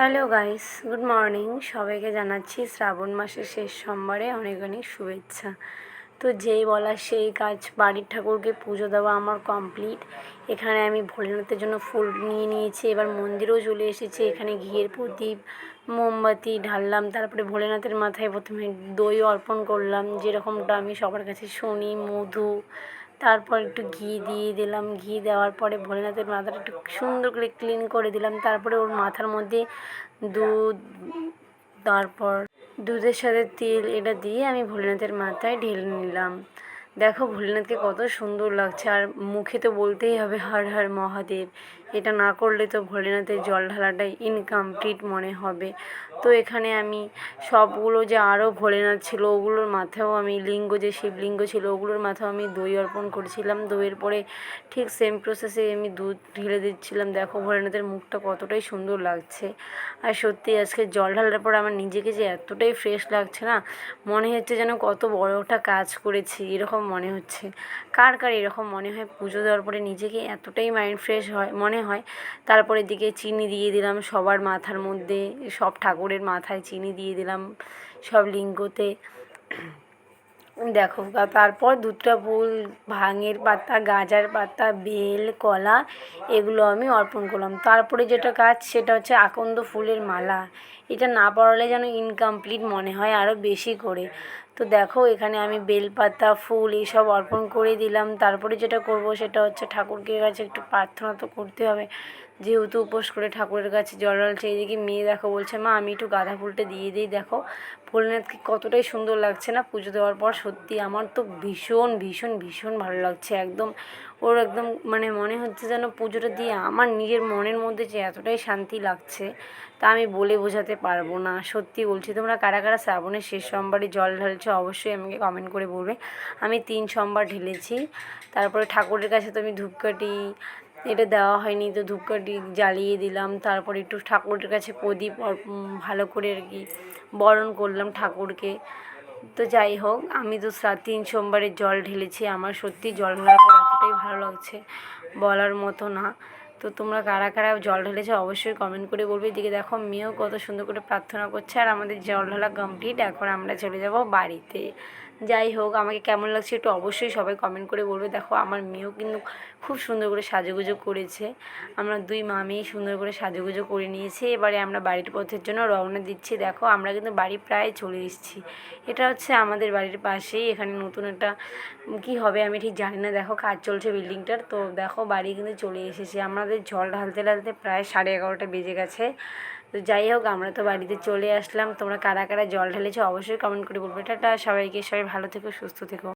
Hello guys good morning সবাইকে জানাচ্ছি শ্রাবণ মাসের শেষ সোমবারে অনেক অনেক শুভেচ্ছা। তো যেই বলা সেই কাজ বাড়ির ঠাকুরকে পুজো দেওয়া আমার কমপ্লিট এখানে আমি ভোলেনাথের জন্য ফুল নিয়ে নিয়েছি, এবার মন্দিরেও চলে এসেছি। এখানে ঘিয়ের প্রদীপ, মোমবাতি ঢাললাম, তারপরে ভোলেনাথের মাথায় প্রথমে দই অর্পণ করলাম। যেরকমটা আমি সবার কাছে শুনি, মধু তারপর একটু ঘি দিয়ে দিলাম। ঘি দেওয়ার পরে ভোলেনাথের মাথাটা একটু সুন্দর করে ক্লিন করে দিলাম। তারপরে ওর মাথার মধ্যে দুধ, তারপর দুধের সাথে তেল এটা দিয়ে আমি ভোলেনাথের মাথায় ঢেলে নিলাম। দেখো ভোলেনাথকে কত সুন্দর লাগছে। আর মুখে তো বলতেই হবে, হর হর মহাদেব। এটা না করলে তো ভোলেনাথের জল ঢালাটাই ইনকমপ্লিট মনে হবে। তো এখানে আমি সবগুলো যে আরও ভোলেনাথ ছিল, ওগুলোর মাথাও আমি লিঙ্গ, যে শিবলিঙ্গ ছিল, ওগুলোর মাথাও আমি দই অর্পণ করেছিলাম। দইয়ের পরে ঠিক সেম প্রসেসে আমি দুধ ঢেলে দিচ্ছিলাম। দেখো ভোলেনাথের মুখটা কতটাই সুন্দর লাগছে। আর সত্যি আজকে জল ঢালার পর আমার নিজেকে যে এতটাই ফ্রেশ লাগছে না, মনে হচ্ছে যেন কত বড় একটা কাজ করেছি, এরকম মনে হচ্ছে। কার কার এরকম মনে হয়? পুজো দেওয়ার পরে নিজেকে এতটাই মাইন্ড ফ্রেশ হয়, মনে হয়। তারপরে দিকে চিনি দিয়ে দিলাম সবার মাথার মধ্যে, সব ঠাকুরের মাথায় চিনি দিয়ে দিলাম সব লিঙ্গতে। দেখো তারপর দুধটা ফুল, ভাঙের পাতা, গাজার পাতা, বেল, কলা, এগুলো আমি অর্পণ করলাম। তারপরে যেটা কাজ, সেটা হচ্ছে আকন্দ ফুলের মালা। এটা না পড়ালে যেন ইনকমপ্লিট মনে হয় আরও বেশি করে। তো দেখো, এখানে আমি বেলপাতা, ফুল এইসব অর্পণ করে দিলাম। তারপরে যেটা করব সেটা হচ্ছে ঠাকুরকে কাছে একটু প্রার্থনা তো করতে হবে। যেহেতু উপোস করে ঠাকুরের কাছে জল ঢালছে এইদিকে মেয়ে দেখো বলছে, মা, আমি একটু গাঁদা ফুলটা দিয়ে দিই। দেখো ফুলনাথকে কতটাই সুন্দর লাগছে না পুজো দেওয়ার পর। সত্যি আমার তো ভীষণ ভীষণ ভীষণ ভালো লাগছে। একদম ওর একদম মানে মনে হচ্ছে যেন পুজোটা দিয়ে আমার নিজের মনের মধ্যে যে এতটাই শান্তি লাগছে, তা আমি বলে বোঝাতে পারব না। সত্যি বলছি, তোমরা কারা কারা শ্রাবণের শেষ সোমবারে জল ঢালছো অবশ্যই আমাকে কমেন্ট করে বলবে। আমি তিন সোমবার ঢেলেছি, তারপরে ঠাকুরের কাছে তো আমি ধূপকাঠি এটা দেওয়া হয়নি, তো ধূপকাঠি জ্বালিয়ে দিলাম, তারপরে একটু ঠাকুরের কাছে প্রদীপ ভালো করে আর কি বরণ করলাম ঠাকুরকে। তো যাই হোক, আমি তো তিন সোমবারের জল ঢেলেছি, আমার সত্যি জল ঢালার এতটাই ভালো লাগছে। বলার মতো না। তো তোমরা কারা কারা জল ঢেলেছো অবশ্যই কমেন্ট করে বলবে। এদিকে দেখো মেয়েও কত সুন্দর করে প্রার্থনা করছে। আর আমাদের জল ঢালা কমপ্লিট এখন আমরা চলে যাব বাড়িতে। যাই হোক আমাকে কেমন লাগছে একটু অবশ্যই সবাই কমেন্ট করে বলবে। দেখো, আমার মেয়েও কিন্তু খুব সুন্দর করে সাজুগুজো করেছে। আমরা দুই মামেই সুন্দর করে সাজুগুজো করে নিয়েছি। এবারে আমরা বাড়ির পথের জন্য রওনা দিচ্ছি। দেখো, আমরা কিন্তু বাড়ি প্রায় চলে এসেছি। এটা হচ্ছে আমাদের বাড়ির পাশেই। এখানে নতুন একটা, কি হবে আমি ঠিক জানি না। দেখো, কাজ চলছে বিল্ডিংটার। তো দেখো, বাড়ি কিন্তু চলে এসেছি। আমাদের জল ঢালতে ঢালতে প্রায় সাড়ে এগারোটা বেজে গেছে। তো যাই হোক, আমরা তো বাড়িতে চলে আসলাম। তোমরা কারা কারা জল ঢেলেছো অবশ্যই কমেন্ট করে বলবে। টাটা, সবাইকে, সবাই ভালো থেকো, সুস্থ থেকো।